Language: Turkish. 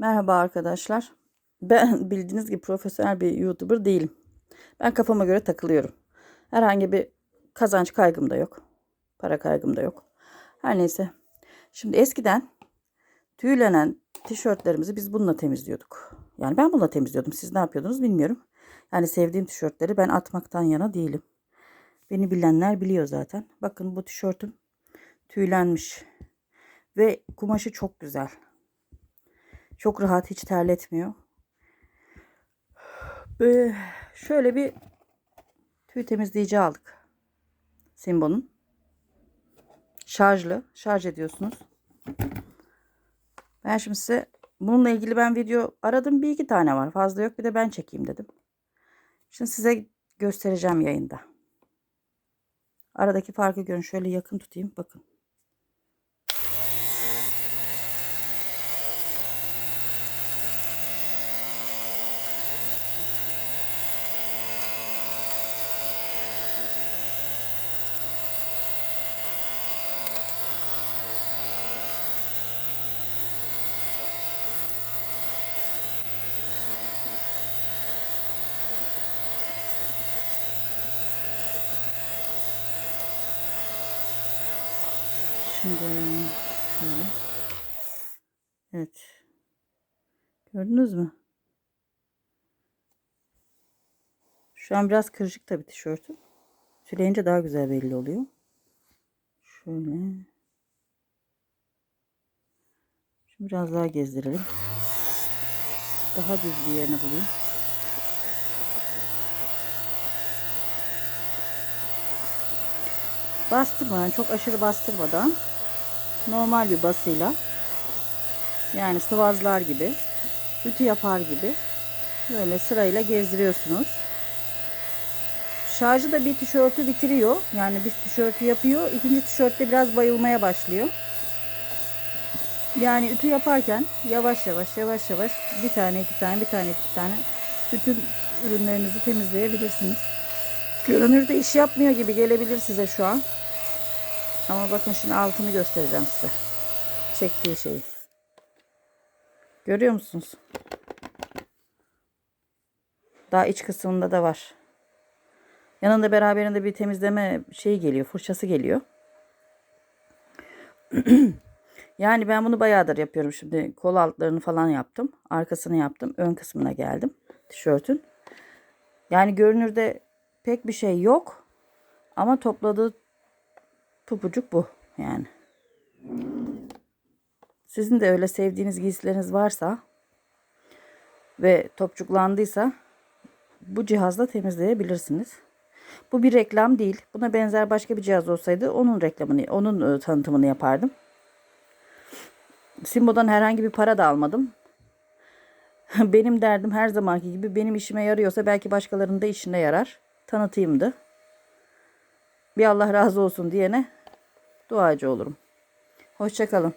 Merhaba arkadaşlar. Ben bildiğiniz gibi profesyonel bir YouTuber değilim. Ben kafama göre takılıyorum. Herhangi bir kazanç kaygım da yok. Para kaygım da yok. Her neyse. Şimdi eskiden tüylenen tişörtlerimizi biz bununla temizliyorduk. Yani ben bununla temizliyordum. Siz ne yapıyordunuz bilmiyorum. Yani sevdiğim tişörtleri ben atmaktan yana değilim. Beni bilenler biliyor zaten. Bakın bu tişörtüm tüylenmiş. Ve kumaşı çok güzel. Çok rahat hiç terletmiyor. Böyle şöyle bir tüy temizleyici aldık. Simbo'nun. Şarjlı. Şarj ediyorsunuz. Ben şimdi size bununla ilgili ben video aradım. Bir iki tane var. Fazla yok. Bir de ben çekeyim dedim. Şimdi size göstereceğim yayında. Aradaki farkı görün. Şöyle yakın tutayım. Bakın. Şimdi şöyle. Evet. Gördünüz mü? Şu an biraz kırışık tabii tişörtüm. Süleyince daha güzel belli oluyor. Şöyle. Şimdi biraz daha gezdirelim. Daha düz bir yerini bulayım. Bastırmadan, çok aşırı bastırmadan normal bir basıyla yani sıvazlar gibi, ütü yapar gibi böyle sırayla gezdiriyorsunuz. Şarjı da bir tişörtü bitiriyor. Yani bir tişörtü yapıyor. ikinci tişörtte biraz bayılmaya başlıyor. Yani ütü yaparken yavaş yavaş yavaş yavaş bir tane iki tane bir tane iki tane bütün ürünlerinizi temizleyebilirsiniz. Görünürde iş yapmıyor gibi gelebilir size şu an. Ama bakın şimdi altını göstereceğim size. Çektiği şeyi. Görüyor musunuz? Daha iç kısmında da var. Yanında beraberinde bir temizleme şeyi geliyor. Fırçası geliyor. yani ben bunu bayağıdır yapıyorum. Şimdi kol altlarını falan yaptım. Arkasını yaptım. Ön kısmına geldim. Tişörtün. Yani görünürde pek bir şey yok. Ama topladığı pupucuk bu yani. Sizin de öyle sevdiğiniz giysileriniz varsa ve topçuklandıysa bu cihazla temizleyebilirsiniz. Bu bir reklam değil. Buna benzer başka bir cihaz olsaydı onun reklamını, onun e, tanıtımını yapardım. Simbo'dan herhangi bir para da almadım. Benim derdim her zamanki gibi benim işime yarıyorsa belki başkalarının da işine yarar. Tanıtayımdı. Bir Allah razı olsun diyene duacı olurum. Hoşçakalın.